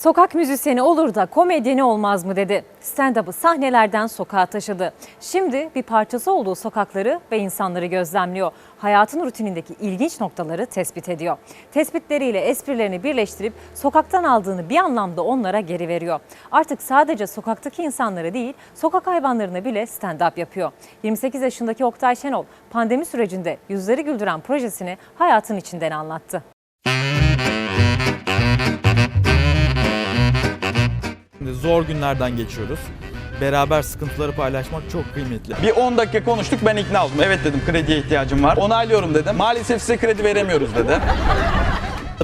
Sokak müzisyeni olur da komedyeni olmaz mı dedi. Stand-up'ı sahnelerden sokağa taşıdı. Şimdi bir parçası olduğu sokakları ve insanları gözlemliyor. Hayatın rutinindeki ilginç noktaları tespit ediyor. Tespitleriyle esprilerini birleştirip sokaktan aldığını bir anlamda onlara geri veriyor. Artık sadece sokaktaki insanları değil, sokak hayvanlarına bile stand-up yapıyor. 28 yaşındaki Oktay Şenol pandemi sürecinde yüzleri güldüren projesini hayatın içinden anlattı. Zor günlerden geçiyoruz. Beraber sıkıntıları paylaşmak çok kıymetli. Bir 10 dakika konuştuk ben ikna oldum. Evet dedim krediye ihtiyacım var. Onaylıyorum dedim. Maalesef size kredi veremiyoruz dedi.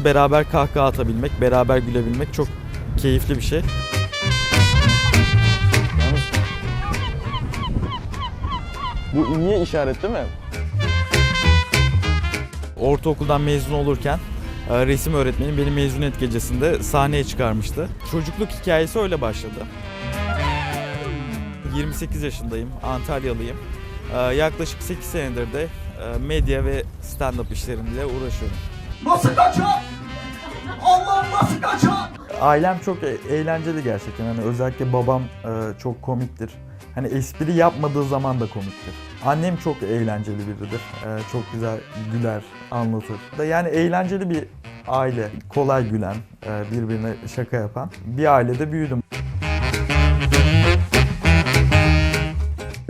Beraber kahkaha atabilmek, beraber gülebilmek çok keyifli bir şey. Bu iyiye işaret değil mi? Ortaokuldan mezun olurken resim öğretmenim beni mezuniyet gecesinde sahneye çıkarmıştı. Çocukluk hikayesi öyle başladı. 28 yaşındayım, Antalyalıyım. E, Yaklaşık 8 senedir de e, medya ve stand-up işleriyle uğraşıyorum. Nasıl kaçar? Allah'ım nasıl kaçar? Ailem çok e- eğlenceli gerçekten. Hani özellikle babam e, çok komiktir. Hani espri yapmadığı zaman da komiktir. Annem çok eğlenceli biridir. E, çok güzel güler, anlatır. Da yani eğlenceli bir aile. Kolay gülen, e, birbirine şaka yapan bir ailede büyüdüm.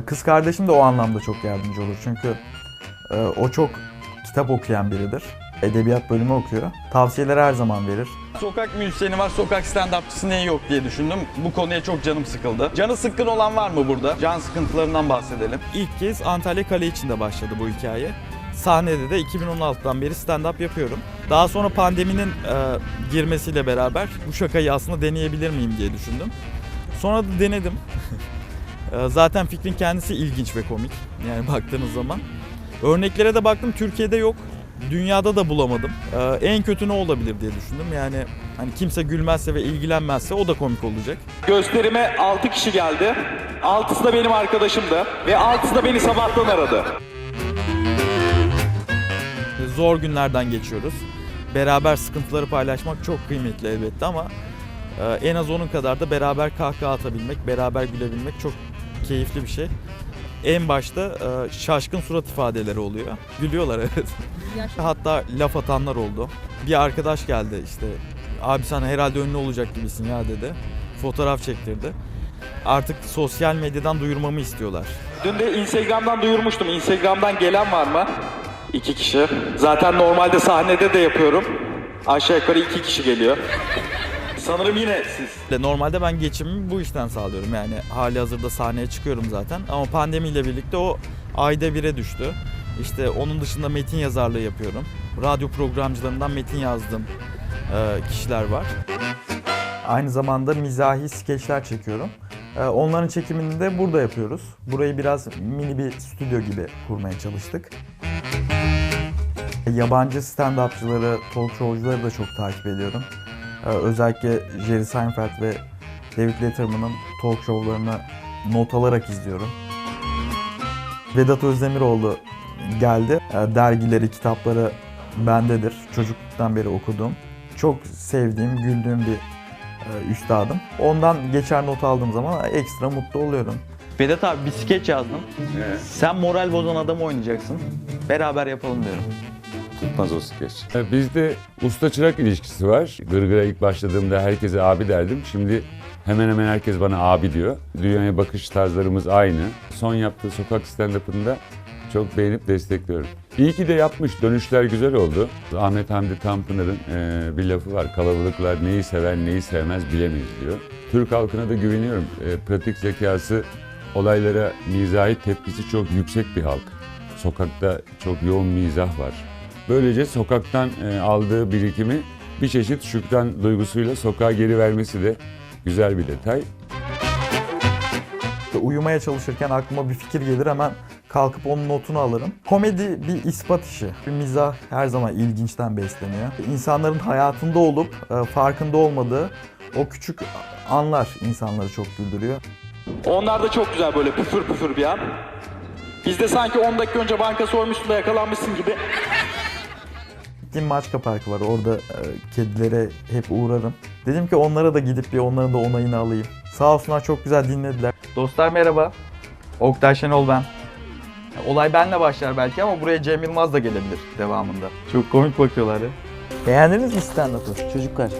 Kız kardeşim de o anlamda çok yardımcı olur. Çünkü e, o çok kitap okuyan biridir. Edebiyat bölümü okuyor. Tavsiyeler her zaman verir. Sokak müzisyeni var, sokak stand-upçısı niye yok diye düşündüm. Bu konuya çok canım sıkıldı. Canı sıkkın olan var mı burada? Can sıkıntılarından bahsedelim. İlk kez Antalya Kale içinde başladı bu hikaye. Sahnede de 2016'dan beri stand-up yapıyorum. Daha sonra pandeminin e, girmesiyle beraber bu şakayı aslında deneyebilir miyim diye düşündüm. Sonra da denedim. E, Zaten fikrin kendisi ilginç ve komik. Yani baktığınız zaman. Örneklere de baktım Türkiye'de yok. Dünyada da bulamadım. E, En kötü ne olabilir diye düşündüm. Yani hani kimse gülmezse ve ilgilenmezse o da komik olacak. Gösterime 6 kişi geldi. 6'sı da benim arkadaşımdı ve 6'sı da beni sabahtan aradı. zor günlerden geçiyoruz. Beraber sıkıntıları paylaşmak çok kıymetli elbette ama e, en az onun kadar da beraber kahkaha atabilmek, beraber gülebilmek çok keyifli bir şey. En başta e, şaşkın surat ifadeleri oluyor. Gülüyorlar evet. Hatta laf atanlar oldu. Bir arkadaş geldi işte. Abi sen herhalde ünlü olacak gibisin ya dedi. Fotoğraf çektirdi. Artık sosyal medyadan duyurmamı istiyorlar. Dün de Instagram'dan duyurmuştum. Instagram'dan gelen var mı? İki kişi. Zaten normalde sahnede de yapıyorum. Aşağı yukarı iki kişi geliyor. Sanırım yine siz. Normalde ben geçimimi bu işten sağlıyorum yani hali hazırda sahneye çıkıyorum zaten ama pandemiyle birlikte o ayda bire düştü. İşte onun dışında metin yazarlığı yapıyorum. Radyo programcılarından metin yazdığım e, kişiler var. Aynı zamanda mizahi skeçler çekiyorum. Ee, Onların çekimini de burada yapıyoruz. Burayı biraz mini bir stüdyo gibi kurmaya çalıştık. Yabancı stand-upçıları, talk show'cuları da çok takip ediyorum. Ee, Özellikle Jerry Seinfeld ve David Letterman'ın talk show'larını not alarak izliyorum. Vedat Özdemiroğlu geldi. Ee, Dergileri, kitapları bendedir. Çocukluktan beri okuduğum. Çok sevdiğim, güldüğüm bir e, üstadım. Ondan geçer not aldığım zaman ekstra mutlu oluyorum. Vedat abi bir skeç yazdım. Sen moral bozan adam oynayacaksın. Beraber yapalım diyorum. Tutmaz o skeç. E, Bizde usta çırak ilişkisi var. Gırgır'a ilk başladığımda herkese abi derdim. Şimdi hemen hemen herkes bana abi diyor. Dünyaya bakış tarzlarımız aynı. Son yaptığı sokak stand-up'ında çok beğenip destekliyorum. İyi ki de yapmış. Dönüşler güzel oldu. Ahmet Hamdi Tanpınar'ın e, bir lafı var. Kalabalıklar neyi sever neyi sevmez bilemeyiz diyor. Türk halkına da güveniyorum. E, pratik zekası, olaylara mizahi tepkisi çok yüksek bir halk. Sokakta çok yoğun mizah var. Böylece sokaktan e, aldığı birikimi bir çeşit şükran duygusuyla sokağa geri vermesi de güzel bir detay. Uyumaya çalışırken aklıma bir fikir gelir hemen kalkıp onun notunu alırım. Komedi bir ispat işi. Bir mizah her zaman ilginçten besleniyor. İnsanların hayatında olup e, farkında olmadığı o küçük anlar insanları çok güldürüyor. Onlar da çok güzel böyle püfür püfür bir an. Bizde sanki 10 dakika önce banka soymuşsun da yakalanmışsın gibi. Gittiğim Maçka Parkı var. Orada e, kedilere hep uğrarım. Dedim ki onlara da gidip bir onların da onayını alayım. Sağ olsunlar çok güzel dinlediler. Dostlar merhaba. Oktay Şenol ben. Olay benle başlar belki ama buraya Cem Yılmaz da gelebilir devamında. Çok komik bakıyorlar ya. Beğendiniz mi stand-up'ı çocuklar?